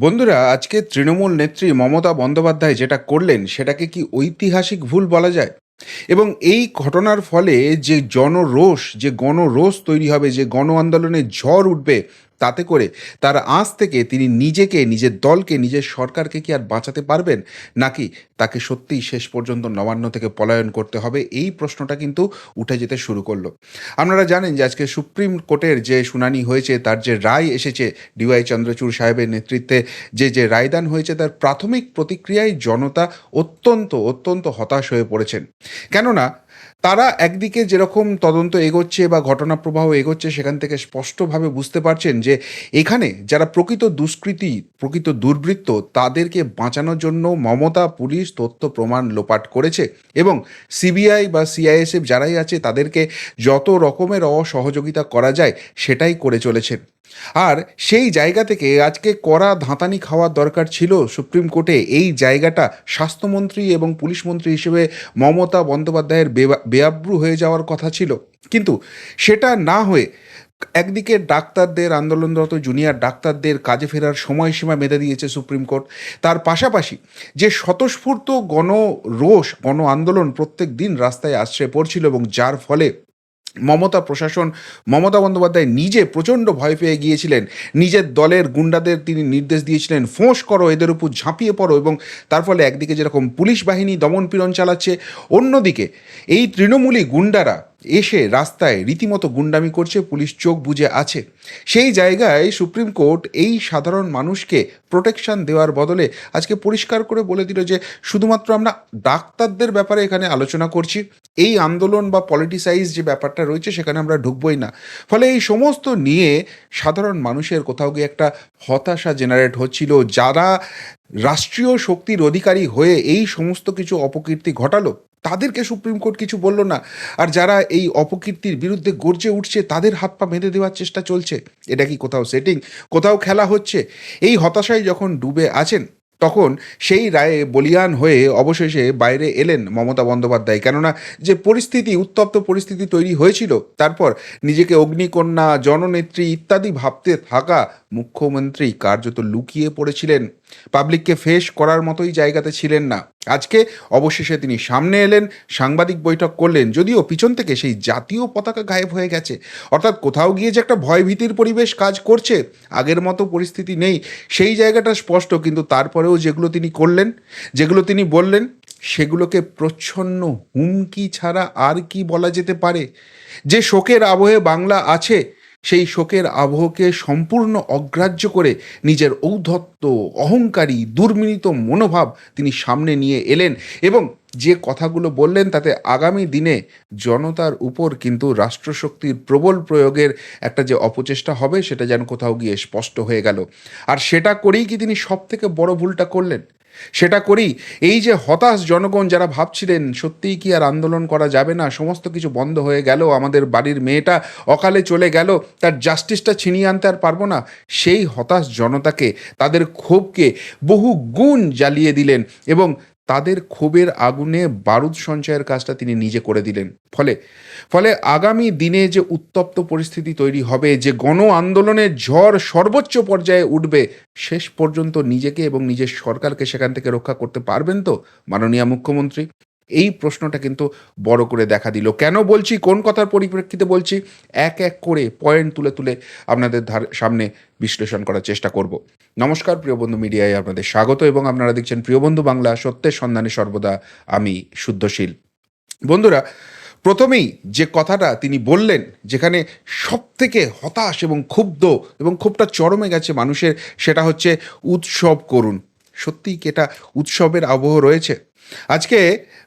বন্ধুরা, আজকে তৃণমূল নেত্রী মমতা বন্দ্যোপাধ্যায় যেটা করলেন, সেটাকে কি ঐতিহাসিক ভুল বলা যায়? এবং এই ঘটনার ফলে যে জনরোষ, যে গণরোষ তৈরি হবে, যে গণ আন্দোলনের ঝড় উঠবে তাতে করে তার আঁচ থেকে তিনি নিজেকে, নিজের দলকে, নিজের সরকারকে কি আর বাঁচাতে পারবেন? নাকি তাকে সত্যিই শেষ পর্যন্ত নবান্ন থেকে পলায়ন করতে হবে? এই প্রশ্নটা কিন্তু উঠে যেতে শুরু করল। আপনারা জানেন যে আজকে সুপ্রিম কোর্টের যে শুনানি হয়েছে, তার যে রায় এসেছে ডিওয়াই চন্দ্রচূড় সাহেবের নেতৃত্বে, যে যে রায়দান হয়েছে, তার প্রাথমিক প্রতিক্রিয়ায় জনতা অত্যন্ত অত্যন্ত হতাশ হয়ে পড়েছেন। কেননা তারা একদিকে যেরকম তদন্ত এগোচ্ছে বা ঘটনা প্রবাহ এগোচ্ছে, সেখান থেকে স্পষ্টভাবে বুঝতে পারছেন যে এখানে যারা প্রকৃত দুষ্কৃতী, প্রকৃত দুর্বৃত্ত, তাদেরকে বাঁচানোর জন্য মমতা, পুলিশ তথ্য প্রমাণ লোপাট করেছে এবং সিবিআই বা সিআইএসএফ যারাই আছে, তাদেরকে যত রকমের অসহযোগিতা করা যায়, সেটাই করে চলেছেন। আর সেই জায়গা থেকে আজকে কড়া ধাঁতানি খাওয়ার দরকার ছিল সুপ্রিম কোর্টে। এই জায়গাটা স্বাস্থ্যমন্ত্রী এবং পুলিশ মন্ত্রী হিসেবে মমতা বন্দ্যোপাধ্যায়ের বেআব্রু হয়ে যাওয়ার কথা ছিল। কিন্তু সেটা না হয়ে একদিকে ডাক্তারদের আন্দোলনরত জুনিয়র ডাক্তারদের কাজে ফেরার সময়সীমা বেঁধে দিয়েছে সুপ্রিম কোর্ট। তার পাশাপাশি যে স্বতঃস্ফূর্ত গণ রোষ গণ আন্দোলন প্রত্যেক দিন রাস্তায় আশ্রয় পড়ছিল এবং যার ফলে মমতা প্রশাসন, মমতা বন্দ্যোপাধ্যায় নিজে প্রচণ্ড ভয় পেয়ে গিয়েছিলেন। নিজের দলের গুন্ডাদের তিনি নির্দেশ দিয়েছিলেন, ফোঁস করো, এদের উপর ঝাঁপিয়ে পড়ো। এবং তার ফলে একদিকে যেরকম পুলিশ বাহিনী দমন পীড়ন চালাচ্ছে, অন্যদিকে এই তৃণমূলী গুন্ডারা এসে রাস্তায় রীতিমতো গুন্ডামি করছে, পুলিশ চোখ বুজে আছে। সেই জায়গায় সুপ্রিম কোর্ট এই সাধারণ মানুষকে প্রোটেকশন দেওয়ার বদলে আজকে পরিষ্কার করে বলে দিল যে, শুধুমাত্র আমরা ডাক্তারদের ব্যাপারে এখানে আলোচনা করছি। এই আন্দোলন বা পলিটিসাইজ যে ব্যাপারটা রয়েছে, সেখানে আমরা ঢুকবই না। ফলে এই সমস্ত নিয়ে সাধারণ মানুষের কোথাও গিয়ে একটা হতাশা জেনারেট হচ্ছিল। যারা রাষ্ট্রীয় শক্তির অধিকারী হয়ে এই সমস্ত কিছু অপকীর্তি ঘটালো তাদেরকে সুপ্রিম কোর্ট কিছু বলল না। আর যারা এই অপকীর্তির বিরুদ্ধে গর্জে উঠছে, তাদের হাত পা বেঁধে দেওয়ার চেষ্টা চলছে। এটা কি কোথাও সেটিং কোথাও খেলা হচ্ছে? এই হতাশায় যখন ডুবে আছেন, তখন সেই রায়ে বলিয়ান হয়ে অবশেষে বাইরে এলেন মমতা বন্দ্যোপাধ্যায়। কেননা যে পরিস্থিতি, উত্তপ্ত পরিস্থিতি তৈরি হয়েছিল, তারপর নিজেকে অগ্নিকন্যা, জননেত্রী ইত্যাদি ভাবতে থাকা মুখ্যমন্ত্রী কার্যত লুকিয়ে পড়েছিলেন। পাবলিককে ফেস করার মতোই জায়গাতে ছিলেন না। আজকে অবশেষে তিনি সামনে এলেন, সাংবাদিক বৈঠক করলেন, যদিও পিছন থেকে সেই জাতীয় পতাকা গায়েব হয়ে গেছে। অর্থাৎ কোথাও গিয়ে যে একটা ভয়ভীতির পরিবেশ কাজ করছে, আগের মতো পরিস্থিতি নেই। সেই জায়গাটা স্পষ্ট, কিন্তু তারপরেও যেগুলো তিনি করলেন, যেগুলো তিনি বললেন, সেগুলোকে প্রচ্ছন্ন, হুমকি ছাড়া আর কি বলা যেতে পারে? যে শোকের আবহে বাংলা আছে সেই শোকের আবহকে সম্পূর্ণ অগ্রাহ্য করে নিজের ঔদ্ধত্য, অহংকারী দুর্মিনিত মনোভাব তিনি সামনে নিয়ে এলেন এবং যে কথাগুলো বললেন তাতে আগামী দিনে জনতার উপর কিন্তু রাষ্ট্রশক্তির প্রবল প্রয়োগের একটা যে অপচেষ্টা হবে সেটা যেন কোথাও গিয়ে স্পষ্ট হয়ে গেল। আর সেটা করেই কি তিনি সব থেকে বড় ভুলটা করলেন? সেটা করি। এই যে হতাশ জনগণ যারা ভাবছিলেন, সত্যিই কি আর আন্দোলন করা যাবে না? সমস্ত কিছু বন্ধ হয়ে গেল, আমাদের বাড়ির মেয়েটা অকালে চলে গেল, তার জাস্টিসটা ছিনিয়ে আনতে আর পারব না। সেই হতাশ জনতাকে, তাদের ক্ষোভকে বহু গুণ জ্বালিয়ে দিলেন এবং তাদের ক্ষোভের আগুনে বারুদ সঞ্চয়ের কাজটা তিনি নিজে করে দিলেন। ফলে ফলে আগামী দিনে যে উত্তপ্ত পরিস্থিতি তৈরি হবে, যে গণ আন্দোলনের ঝড় সর্বোচ্চ পর্যায়ে উঠবে, শেষ পর্যন্ত নিজেকে এবং নিজের সরকারকে সেখান থেকে রক্ষা করতে পারবেন তো, মাননীয় মুখ্যমন্ত্রী? এই প্রশ্নটা কিন্তু বড় করে দেখা দিল। কেন বলছি? কোন কথার পরিপ্রেক্ষিতে বলছি? এক এক করে পয়েন্ট তুলে তুলে আপনাদের ধার, সামনে বিশ্লেষণ করার চেষ্টা করব। নমস্কার, প্রিয় বন্ধু মিডিয়ায় আপনাদের স্বাগত এবং আপনারা দেখছেন প্রিয় বন্ধু বাংলা, সত্যের সন্ধানে সর্বদা আমি শুদ্ধশীল। বন্ধুরা, প্রথমেই যে কথাটা তিনি বললেন, যেখানে সব থেকে হতাশ এবং ক্ষুব্ধ এবং ক্ষোভটা চরমে গেছে মানুষের, সেটা হচ্ছে উৎসব করুন। সত্যিই কি এটা উৎসবের আবহ রয়েছে? আজকে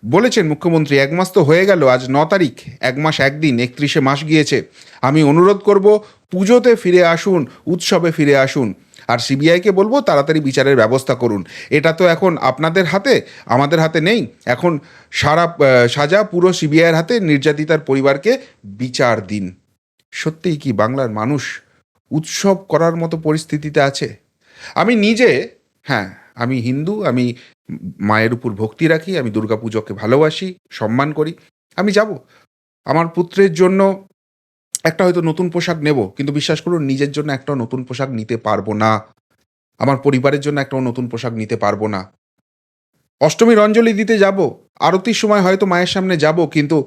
বলেছেন মুখ্যমন্ত্রী, এক মাস তো হয়ে গেল, আজ ন তারিখ, এক মাস একদিন, একত্রিশে মাস গিয়েছে। আমি অনুরোধ করব, পুজোতে ফিরে আসুন, উৎসবে ফিরে আসুন, আর সিবিআইকে বলব, তাড়াতাড়ি বিচারের ব্যবস্থা করুন। এটা তো এখন আপনাদের হাতে, আমাদের হাতে নেই। এখন সারা সাজা পুরো সিবিআইয়ের হাতে, নির্যাতিতার পরিবারকে বিচার দিন। সত্যিই কি বাংলার মানুষ উৎসব করার মতো পরিস্থিতিতে আছে? আমি নিজে হ্যাঁ আমি হিন্দু, আমি মায়ের উপর ভক্তি রাখি, আমি দুর্গাপুজোকে ভালোবাসি, সম্মান করি, আমি যাব। আমার পুত্রের জন্য একটা হয়তো নতুন পোশাক নেব, কিন্তু বিশ্বাস করুন, নিজের জন্য একটা নতুন পোশাক নিতে পারব না। আমার পরিবারের জন্য একটা নতুন পোশাক নিতে পারব না। অষ্টমীর অঞ্জলি দিতে যাব, আরতির সময় হয়তো মায়ের সামনে যাব, কিন্তু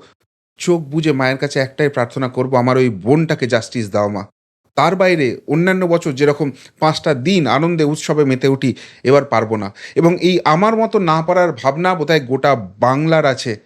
চোখ বুজে মায়ের কাছে একটাই প্রার্থনা করব, আমার ওই বোনটাকে জাস্টিস দাও মা। তার বাইরে অন্যান্য বছর যেরকম পাঁচটা দিন আনন্দে উৎসবে মেতে উঠি, এবার পারব না। এবং এই আমার মতো না পারার ভাবনা বোধহয় গোটা বাংলার আছে।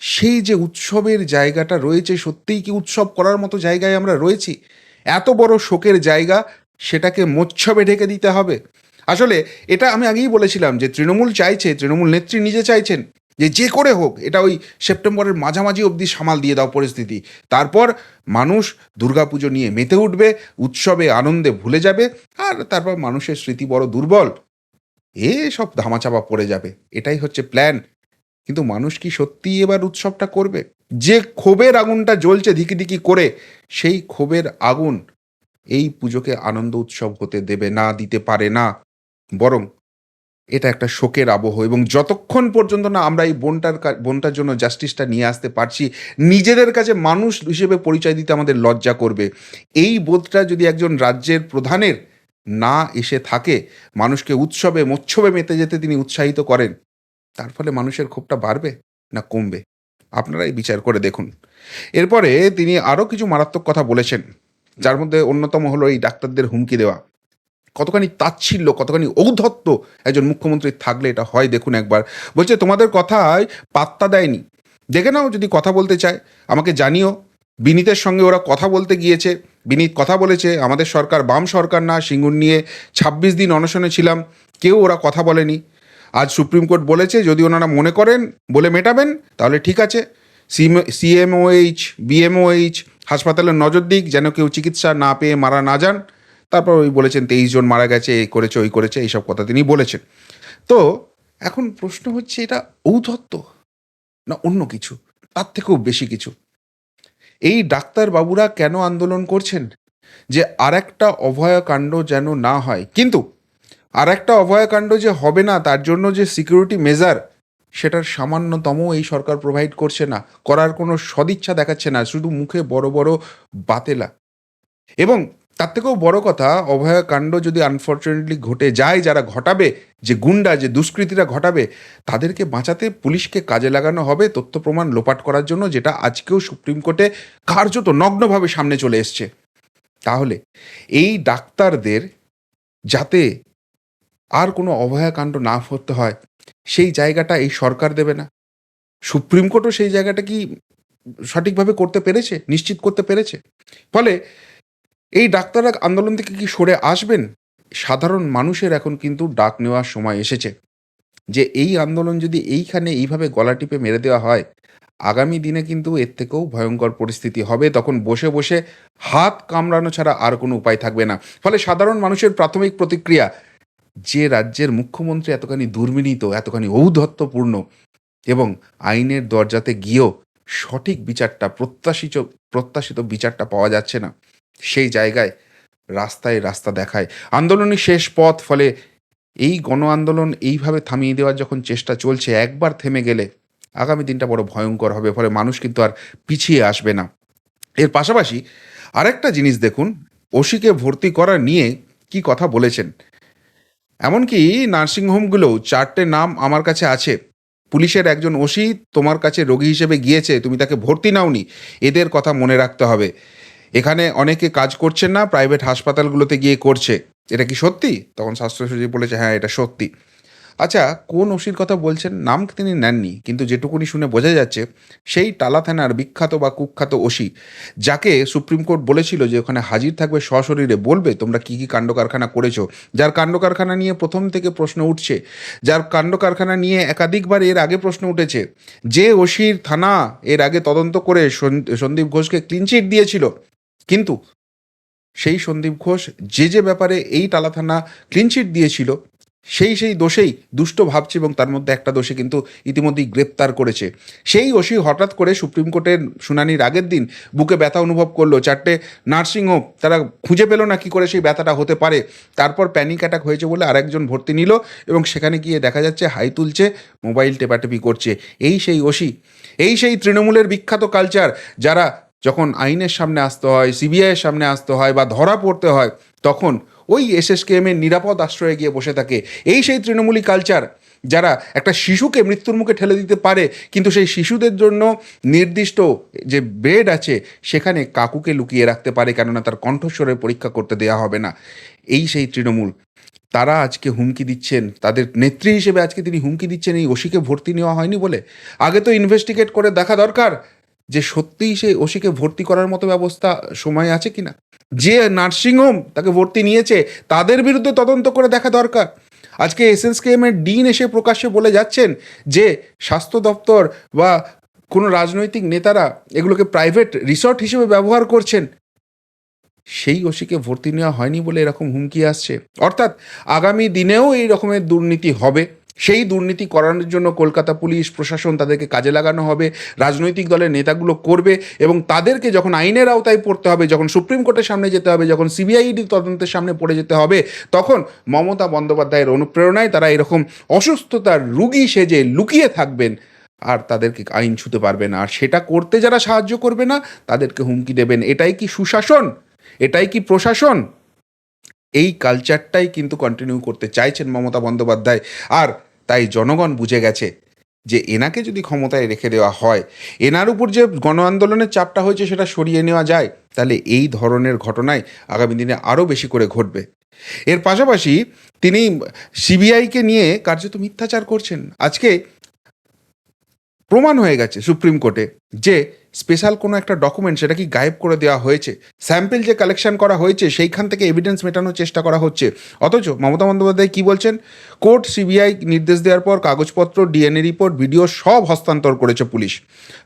সেই যে উৎসবের জায়গাটা রয়েছে, সত্যিই কি উৎসব করার মতো জায়গায় আমরা রয়েছি? এত বড় শোকের জায়গা, সেটাকে মোচ্ছবে ঢেকে দিতে হবে। আসলে এটা আমি আগেই বলেছিলাম যে তৃণমূল চাইছে, তৃণমূল নেত্রী নিজে চাইছেন। যে যে করে হোক, এটা ওই সেপ্টেম্বরের মাঝামাঝি অবধি সামাল দিয়ে দাও পরিস্থিতি। তারপর মানুষ দুর্গাপুজো নিয়ে মেতে উঠবে, উৎসবে আনন্দে ভুলে যাবে, আর তারপর মানুষের স্মৃতি বড় দুর্বল। এ সব ধামাচাপা পড়ে যাবে, এটাই হচ্ছে প্ল্যান কিন্তু মানুষ কি সত্যিই এবার উৎসবটা করবে? যে ক্ষোভের আগুনটা জ্বলছে ধিকি ধিকি করে, সেই ক্ষোভের আগুন এই পুজোকে আনন্দ উৎসব হতে দেবে না, দিতে পারে না। বরং এটা একটা শোকের আবহ এবং যতক্ষণ পর্যন্ত না আমরা এই বোনটার বোনটার জন্য জাস্টিসটা নিয়ে আসতে পারছি, নিজেদের কাছে মানুষ হিসেবে পরিচয় দিতে আমাদের লজ্জা করবে। এই বোধটা যদি একজন রাজ্যের প্রধানের না এসে থাকে, মানুষকে উৎসবে, মোচ্ছবে মেতে যেতে তিনি উৎসাহিত করেন, তার ফলে মানুষের ক্ষোভটা বাড়বে না কমবে? আপনারাই বিচার করে দেখুন। এরপরে তিনি আরও কিছু মারাত্মক কথা বলেছেন, যার মধ্যে অন্যতম হলো এই ডাক্তারদের হুমকি দেওয়া। কতখানি তাচ্ছিল্য, কতখানি ঔদ্ধত্য একজন মুখ্যমন্ত্রী থাকলে এটা হয়? দেখুন একবার। বলছে, তোমাদের কথায় পাত্তা দেয়নি। দেখে নাও যদি কথা বলতে চায়। আমাকে জানিও, বিনীতের সঙ্গে ওরা কথা বলতে গিয়েছে। বিনীত কথা বলেছে, আমাদের সরকার, বাম সরকার না, সিঙ্গুর নিয়ে ছাব্বিশ দিন অনশনে ছিলাম। কেউ ওরা কথা বলেনি। আজ সুপ্রিম কোর্ট বলেছে, যদি ওনারা মনে করেন, বলে মেটাবেন, তাহলে ঠিক আছে। সিএমওএইচ, বিএমওএইচ, হাসপাতালের নজর দিক, যেন কেউ চিকিৎসা না পেয়ে মারা না যান। তারপর ওই বলেছেন তেইশ জন মারা গেছে, এই করেছে, ওই করেছে, এইসব কথা তিনি বলেছেন। তো এখন প্রশ্ন হচ্ছে এটা ঔদ্ধত্য না অন্য কিছু? তার থেকেও বেশি কিছু। এই ডাক্তার বাবুরা কেন আন্দোলন করছেন? যে আর একটা অভয়াকাণ্ড যেন না হয়। কিন্তু আর একটা অভয়াকাণ্ড যে হবে না, তার জন্য যে সিকিউরিটি মেজার, সেটার সামান্যতম এই সরকার প্রোভাইড করছে না। করার কোনো সদিচ্ছা দেখাচ্ছে না, শুধু মুখে বড় বড় বাতেলা। এবং তার থেকেও বড় কথা অভয়াকাণ্ড যদি আনফর্চুনেটলি ঘটে যায়, যারা ঘটাবে, যে গুন্ডা, যে দুষ্কৃতীরা ঘটাবে, তাদেরকে বাঁচাতে পুলিশকে কাজে লাগানো হবে তথ্য প্রমাণ লোপাট করার জন্য, যেটা আজকেও সুপ্রিম কোর্টে কার্যত নগ্নভাবে সামনে চলে এসছে। তাহলে, এই ডাক্তারদের যাতে আর কোনো অভয়াকাণ্ড না হতে হয়, সেই জায়গাটা এই সরকার দেবে না। সুপ্রিম কোর্টও সেই জায়গাটা কি সঠিকভাবে করতে পেরেছে, নিশ্চিত করতে পেরেছে? ফলে এই ডাক্তাররা আন্দোলন থেকে কি সরে আসবেন? সাধারণ মানুষের এখন কিন্তু ডাক নেওয়ার সময় এসেছে। যে এই আন্দোলন যদি এইখানে এইভাবে গলা টিপে মেরে দেওয়া হয়, আগামী দিনে কিন্তু এর থেকেও ভয়ঙ্কর পরিস্থিতি হবে। তখন বসে বসে হাত কামড়ানো ছাড়া আর কোনো উপায় থাকবে না। ফলে সাধারণ মানুষের প্রাথমিক প্রতিক্রিয়া, যে রাজ্যের মুখ্যমন্ত্রী এতখানি দুর্বিনীত এতখানি ঔদ্ধত্যপূর্ণ এবং আইনের দরজাতে গিয়েও সঠিক বিচারটা, প্রত্যাশিত প্রত্যাশিত বিচারটা পাওয়া যাচ্ছে না। সেই জায়গায় রাস্তায় রাস্তা দেখায়। আন্দোলনই শেষ পথ, ফলে এই গণ আন্দোলন এইভাবে থামিয়ে দেওয়ার যখন চেষ্টা চলছে, একবার থেমে গেলে আগামী দিনটা বড় ভয়ঙ্কর হবে, ফলে মানুষ কিন্তু আর পিছিয়ে আসবে না। এর পাশাপাশি আরেকটা জিনিস দেখুন ওশিকে ভর্তি করা নিয়ে কি কথা বলেছেন। এমনকি নার্সিংহোমগুলোও চারটে নাম আমার কাছে আছে। পুলিশের একজন ওসি তোমার কাছে রোগী হিসেবে গিয়েছে, তুমি তাকে ভর্তি নাওনি, এদের কথা মনে রাখতে হবে। এখানে অনেকে কাজ করছেন না প্রাইভেট হাসপাতালগুলোতে গিয়ে করছে। এটা কি সত্যি? তখন স্বাস্থ্য সচিব বলেছে হ্যাঁ এটা সত্যি। আচ্ছা কোন ওসির কথা বলছেন? নাম তিনি নেননি, কিন্তু যেটুকুনি শুনে বোঝা যাচ্ছে, সেই টালা থানার বিখ্যাত বা কুখ্যাত ওসি, যাকে সুপ্রিম কোর্ট বলেছিল যে ওখানে হাজির থাকবে, সশরীরে বলবে, তোমরা কি কি কাণ্ড কারখানা করেছ? যার কাণ্ড কারখানা নিয়ে প্রথম থেকে প্রশ্ন উঠছে, যার কাণ্ড কারখানা নিয়ে একাধিকবার এর আগে প্রশ্ন উঠেছে, যে ওসির থানা এর আগে তদন্ত করে সন- সন্দীপ ঘোষকে ক্লিনচিট দিয়েছিল কিন্তু সেই সন্দীপ ঘোষ যে যে ব্যাপারে এই টালা থানা ক্লিনচিট দিয়েছিল, সেই সেই দোষেই দুষ্ট ভাবছে এবং তার মধ্যে একটা দোষে কিন্তু ইতিমধ্যেই গ্রেপ্তার করেছে। সেই ওসি হঠাৎ করে সুপ্রিম কোর্টের শুনানির আগের দিন বুকে ব্যথা অনুভব করল, চারটে নার্সিংহোম, তারা খুঁজে পেল না কি করে সেই ব্যথাটা হতে পারে। তারপর প্যানিক অ্যাটাক হয়েছে বলে আরেকজন ভর্তি নিল এবং সেখানে গিয়ে দেখা যাচ্ছে হাই তুলছে মোবাইল টেপাটেপি করছে। এই সেই ওসি, এই সেই তৃণমূলের বিখ্যাত কালচার যারা যখন আইনের সামনে আসতে হয়, সিবিআইয়ের সামনে আসতে হয় বা ধরা পড়তে হয়, তখন ওই এসএসকেএম এর নিরাপদ আশ্রয়ে গিয়ে বসে থাকে। এই সেই তৃণমূলী কালচার যারা একটা শিশুকে মৃত্যুর মুখে ঠেলে দিতে পারে, কিন্তু সেই শিশুদের জন্য নির্দিষ্ট যে বেড আছে, সেখানে কাকুকে লুকিয়ে রাখতে পারে, কেননা তার কণ্ঠস্বরের পরীক্ষা করতে দেওয়া হবে না। এই সেই তৃণমূল, তারা আজকে হুমকি দিচ্ছেন, তাদের নেত্রী হিসেবে আজকে তিনি হুমকি দিচ্ছেন, এই ওসিকে ভর্তি নেওয়া হয়নি বলে। আগে তো ইনভেস্টিগেট করে দেখা দরকার যে সত্যিই সেই ওসিকে ভর্তি করার মতো ব্যবস্থা সময় আছে কিনা? যে নার্সিংহোম তাকে ভর্তি নিয়েছে, তাদের বিরুদ্ধে তদন্ত করে দেখা দরকার। আজকে এসএসকেএম এর ডিন এসে প্রকাশ্যে বলে যাচ্ছেন যে স্বাস্থ্য দপ্তর বা কোনো রাজনৈতিক নেতারা এগুলোকে প্রাইভেট রিসর্ট হিসেবে ব্যবহার করছেন। সেই ওসিকে ভর্তি নেওয়া হয়নি বলে এরকম হুমকি আসছে। অর্থাৎ আগামী দিনেও এই রকমের দুর্নীতি হবে। সেই দুর্নীতি করানোর জন্য কলকাতা পুলিশ, প্রশাসন তাদেরকে কাজে লাগানো হবে, রাজনৈতিক দলের নেতাগুলো করবে এবং তাদেরকে যখন আইনের আওতায় পড়তে হবে, যখন সুপ্রিম কোর্টের সামনে যেতে হবে, যখন সিবিআইডি তদন্তের সামনে পড়ে যেতে হবে, তখন মমতা বন্দ্যোপাধ্যায়ের অনুপ্রেরণায় তারা এরকম অসুস্থতার রুগী সেজে লুকিয়ে থাকবেন আর তাদেরকে আইন ছুতে পারবে না। আর সেটা করতে যারা সাহায্য করবে না, তাদেরকে হুমকি দেবেন। এটাই কি সুশাসন? এটাই কি প্রশাসন? এই কালচারটাই কিন্তু কন্টিনিউ করতে চাইছেন মমতা বন্দ্যোপাধ্যায়। আর তাই জনগণ বুঝে গেছে যে এনাকে যদি ক্ষমতায় রেখে দেওয়া হয়, এনার উপর যে গণ আন্দোলনের চাপটা হয়েছে সেটা সরিয়ে নেওয়া যায়, তাহলে এই ধরনের ঘটনায় আগামী দিনে আরও বেশি করে ঘটবে। এর পাশাপাশি তিনি সিবিআইকে নিয়ে কার্যত মিথ্যাচার করছেন। আজকে প্রমাণ হয়ে গেছে সুপ্রিম কোর্টে যে স্পেশাল কোনো একটা ডকুমেন্ট সেটা কি গায়েব করে দেওয়া হয়েছে। স্যাম্পেল যে কালেকশন করা হয়েছে, সেইখান থেকে এভিডেন্স মেটানোর চেষ্টা করা হচ্ছে। অথচ মমতা বন্দ্যোপাধ্যায় কী বলছেন? কোর্ট সিবিআই নির্দেশ দেওয়ার পর কাগজপত্র ডিএনএ রিপোর্ট ভিডিও সব হস্তান্তর করেছে পুলিশ।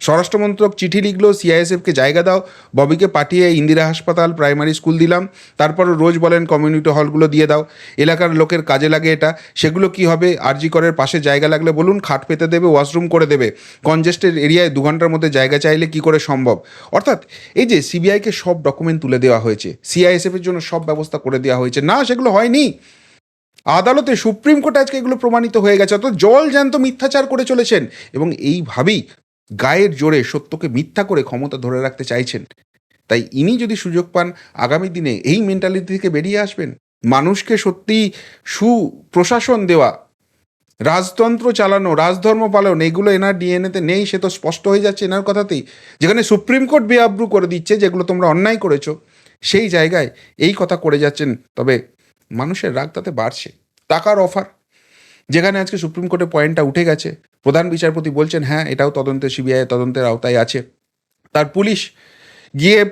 স্বরাষ্ট্রমন্ত্রক চিঠি লিখলো সিআইএসএফকে জায়গা দাও। ববিকে পাঠিয়ে ইন্দিরা হাসপাতাল প্রাইমারি স্কুল দিলাম। তারপর রোজ বলেন কমিউনিটি হলগুলো দিয়ে দাও। এলাকার লোকের কাজে লাগে এটা। সেগুলো কি হবে? আরজি করের পাশে জায়গা লাগলে বলুন, খাট পেতে দেবে ওয়াশরুম করে দেবে। কনজেস্টেড এরিয়ায় দু ঘণ্টার মধ্যে জায়গা চাইলে কি করে সম্ভব? অর্থাৎ এই যে সিবিআইকে সব ডকুমেন্ট তুলে দেওয়া হয়েছে সিআইএসএফ এর জন্য সব ব্যবস্থা করে দেওয়া হয়েছে, না, সেগুলো হয়নি। আদালতে সুপ্রিম কোর্টে আজকে এগুলো প্রমাণিত হয়ে গেছে, অর্থাৎ জল জ্যান্ত মিথ্যাচার করে চলেছেন এবং এইভাবেই গায়ের জোরে সত্যকে মিথ্যা করে ক্ষমতা ধরে রাখতে চাইছেন। তাই ইনি যদি সুযোগ পান, আগামী দিনে এই মেন্টালিটি থেকে বেরিয়ে আসবেন। মানুষকে সত্যি সুপ্রশাসন দেওয়া রাজতন্ত্র চালানো, রাজধর্ম পালন, এগুলো এনার ডিএনএতে নেই, সে তো স্পষ্ট হয়ে যাচ্ছে এনার কথাতেই। যেখানে সুপ্রিম কোর্ট বেআব্রু করে দিচ্ছে, যেগুলো তোমরা অন্যায় করেছ, সেই জায়গায় এই কথা করে যাচ্ছেন। তবে মানুষের রাগ তাতে বাড়ছে। টাকার অফার। যেখানে আজকে সুপ্রিম কোর্টে পয়েন্টটা উঠে গেছে। প্রধান বিচারপতি বলছেন হ্যাঁ এটাও তদন্তে সিবিআই তদন্তের আওতায় আছে। তার পুলিশ গিয়ে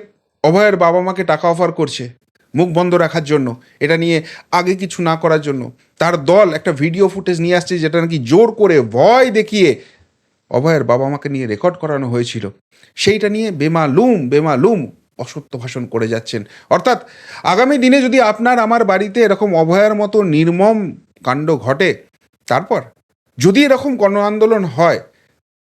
অভয়ের বাবা মাকে টাকা অফার করছে। মুখ বন্ধ রাখার জন্য, এটা নিয়ে আগে কিছু না করার জন্য। তার দল একটা ভিডিও ফুটেজ নিয়ে আসছে যেটা নাকি জোর করে ভয় দেখিয়ে অভয়ের বাবা মাকে নিয়ে রেকর্ড করানো হয়েছিল। সেইটা নিয়ে বেমালুম বেমালুম অসত্য ভাষণ করে যাচ্ছেন। অর্থাৎ আগামী দিনে যদি আপনার আমার বাড়িতে এরকম অভয়ের মতো নির্মম কাণ্ড ঘটে, তারপর যদি এরকম গণ আন্দোলন হয়,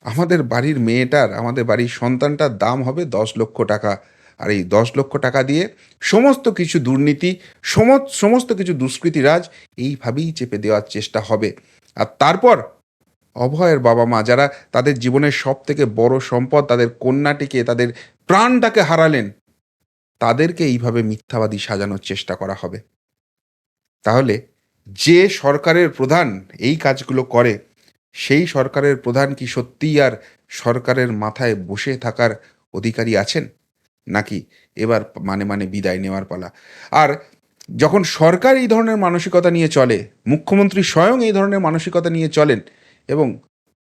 আমাদের বাড়ির মেয়েটার, আমাদের বাড়ির সন্তানটার দাম হবে দশ লক্ষ টাকা। আর এই দশ লক্ষ টাকা দিয়ে সমস্ত কিছু দুর্নীতি, সমস্ত কিছু দুষ্কৃতিরাজ এইভাবেই চেপে দেওয়ার চেষ্টা হবে। আর তারপর অভয়ের বাবা মা যারা তাদের জীবনের সব থেকে বড় সম্পদ, তাদের কন্যাটিকে, তাদের প্রাণটাকে হারালেন, তাদেরকে এইভাবে মিথ্যাবাদী সাজানোর চেষ্টা করা হবে। তাহলে যে সরকারের প্রধান এই কাজগুলো করে, সেই সরকারের প্রধান কি সত্যিই আর সরকারের মাথায় বসে থাকার অধিকারী আছেন? নাকি? এবার মানে মানে বিদায় নেওয়ার পালা। আর যখন সরকার এই ধরনের মানসিকতা নিয়ে চলে, মুখ্যমন্ত্রী স্বয়ং এই ধরনের মানসিকতা নিয়ে চলেন এবং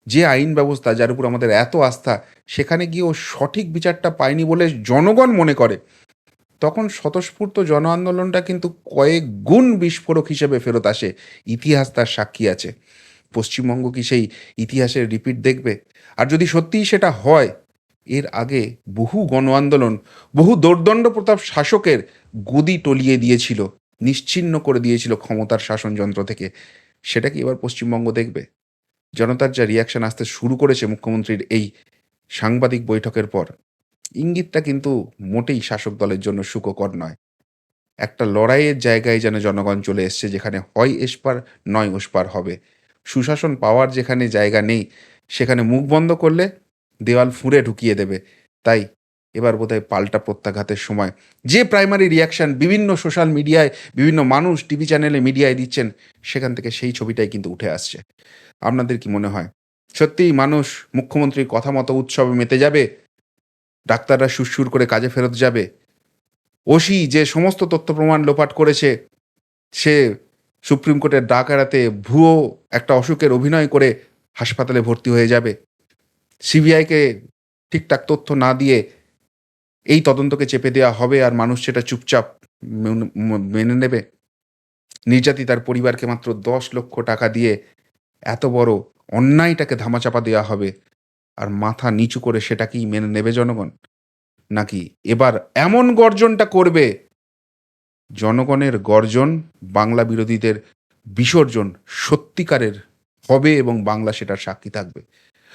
যে আইন ব্যবস্থা যার উপর আমাদের এত আস্থা, সেখানে গিয়ে ও সঠিক বিচারটা পায়নি বলে জনগণ মনে করে, তখন স্বতঃস্ফূর্ত জন আন্দোলনটা কিন্তু কয়েক গুণ বিস্ফোরক হিসেবে ফেরত আসে। ইতিহাস তার সাক্ষী আছে। পশ্চিমবঙ্গ কি সেই ইতিহাসের রিপিট দেখবে? আর যদি সত্যিই সেটা হয় এর আগে বহু গণ আন্দোলন বহু দোর্দণ্ড প্রতাপ শাসকের গদি টলিয়ে দিয়েছিল, নিশ্চিহ্ন করে দিয়েছিল ক্ষমতার শাসনযন্ত্র থেকে। সেটা কি এবার পশ্চিমবঙ্গ দেখবে? জনতার যা রিয়াকশন আসতে শুরু করেছে মুখ্যমন্ত্রীর এই সাংবাদিক বৈঠকের পর, ইঙ্গিতটা কিন্তু মোটেই শাসক দলের জন্য সুখকর নয়। একটা লড়াইয়ের জায়গায় যেন জনগণ চলে এসছে, যেখানে হয় এসপার, নয় ওসপার হবে। সুশাসন পাওয়ার যেখানে জায়গা নেই, সেখানে মুখ বন্ধ করলে দেওয়াল ফুঁড়ে ঢুকিয়ে দেবে। তাই এবার বোধহয় পাল্টা প্রত্যাঘাতের সময়। যে প্রাইমারি রিয়াকশন বিভিন্ন সোশ্যাল মিডিয়ায় বিভিন্ন মানুষ টিভি চ্যানেলে মিডিয়ায় দিচ্ছেন, সেখান থেকে সেই ছবিটাই কিন্তু উঠে আসছে। আপনাদের কি মনে হয়? সত্যিই মানুষ মুখ্যমন্ত্রীর কথা মতো উৎসবে মেতে যাবে? ডাক্তাররা সুরসুর করে কাজে ফেরত যাবে? ওসি যে সমস্ত তথ্য প্রমাণ লোপাট করেছে, সে সুপ্রিম কোর্টের ডাক এড়াতে ভুয়ো একটা অসুখের অভিনয় করে হাসপাতালে ভর্তি হয়ে যাবে। সিবিআইকে ঠিকঠাক তথ্য না দিয়ে এই তদন্তকে চেপে দেওয়া হবে আর মানুষ সেটা চুপচাপ মেনে- নেবে? নির্যাতিতার পরিবারকে মাত্র দশ লক্ষ টাকা দিয়ে এত বড় অন্যায়টাকে ধামাচাপা দেওয়া হবে আর মাথা নিচু করে সেটাকেই মেনে নেবে জনগণ? নাকি এবার এমন গর্জনটা করবে? জনগণের গর্জন বাংলা বিরোধীদের বিসর্জন সত্যিকারের হবে এবং বাংলা সেটার সাক্ষী থাকবে।